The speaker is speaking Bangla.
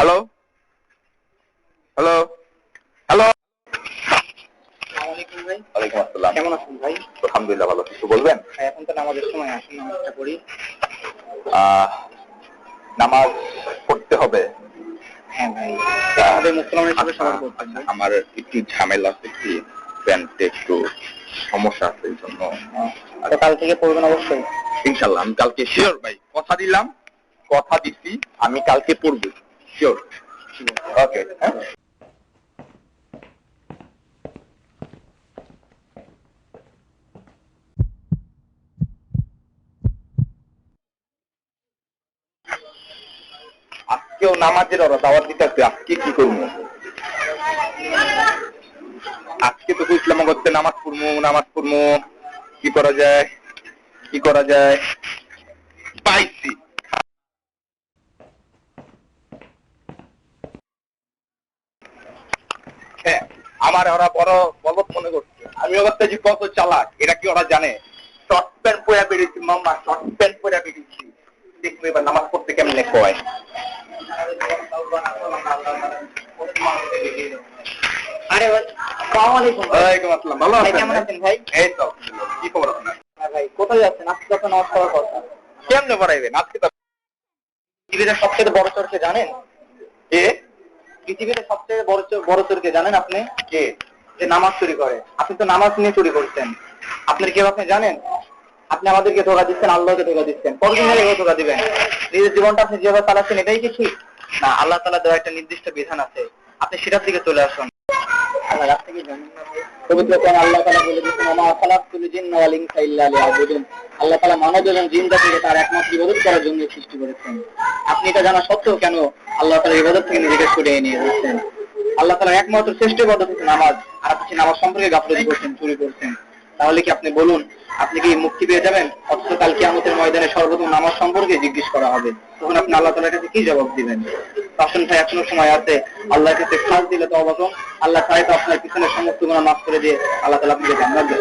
হ্যালো হ্যালো হ্যালো ওয়ালাইকুম আসসালাম। কেমন আছেন ভাই? আলহামদুলিল্লাহ ভালো কিছু বলবেন? এখন তো নামাজের সময় আসুন নামাজটা করি নামাজ পড়তে হবে। হ্যাঁ আচ্ছা, আমার একটু ঝামেলা আছে কি? প্যান্টে একটু সমস্যা আছে এই জন্য। কাল থেকে পড়বেন অবশ্যই। ইনশাল্লাহ আমি কালকে শিওর ভাই কথা দিলাম কথা দিচ্ছি আমি কালকে পড়ব। শিওর ওকে হ্যাঁ আজকেও নামাজের ওরা দাওয়াত দিতে আসবে। আজকে কি করব? আজকে তো ইসলাম করতে নামাজ পড়ব নামাজ পড়ব। কি করা যায়? কি করা যায়? পাইছি। হ্যাঁ, আমার ওরা বড় বলত মনে করছে। আমি ওর যে কত চালাক এটা কি ওরা জানে? শর্ট প্যান্ট পরে বেরিয়েছি মাম্মা শর্ট প্যান্ট পরে বেরিয়েছি। দেখবে এবার নামাজ পড়তে কেমনে কয়। আরে ভাই আসসালামু আলাইকুম ওয়ালাইকুম আসসালাম ভালো আছেন? কেমন আছেন ভাই? এই তো কি খবর আপনার? হ্যাঁ ভাই কোথায় যাচ্ছেন? আজকে তো নামাজ পড়ার কথা। কেমনে পড়াইবেন? আজকে তো সবচেয়ে বড় চোরকে জানেন? কে? পৃথিবীতে সবচেয়ে বড় বড় চোরকে জানেন আপনি? কে? যে নামাজ চুরি করে। আপনি তো নামাজ নিয়ে চুরি করছেন। আপনি কেউ আপনি জানেন? আপনি আমাদেরকে ধোকা দিচ্ছেন, আল্লাহকে ধোকা দিচ্ছেন। কতদিন ধরে এভাবে ধোকা দিবেন? নিজের জীবনটা আপনি যেভাবে চালাচ্ছেন, এটাই কি ঠিক? না, আল্লাহ তালা দেওয়া একটা নির্দিষ্ট বিধান আছে। আপনি সেটার দিকে চলে আসুন। আল্লাহ তালা একমাত্র আপনি জানা সত্ত্বেও কেন আল্লাহ তালা থেকে নিজেকে নিয়ে আল্লাহ তালা একমাত্র শ্রেষ্ঠ ইবাদত হচ্ছে নামাজ। আর আপনি নামাজ সম্পর্কে গাফলতি করছেন, চুরি করছেন। তাহলে কি আপনি বলুন আপনি কি মুক্তি পেয়ে যাবেন? অথচ কাল কিয়ামতের ময়দানে সর্বপ্রথম নামাজ সম্পর্কে জিজ্ঞেস করা হবে। তখন আপনি আল্লাহ তালার কাছে কি জবাব দিবেন? তখন ভাই, এখনও সময় আছে। আল্লাহর কাছে খাস দিলে তো অবাক আল্লাহ তাই তো আপনার পিছনে সমস্ত গুণা মাফ করে দিয়ে আল্লাহ তালা আপনাকে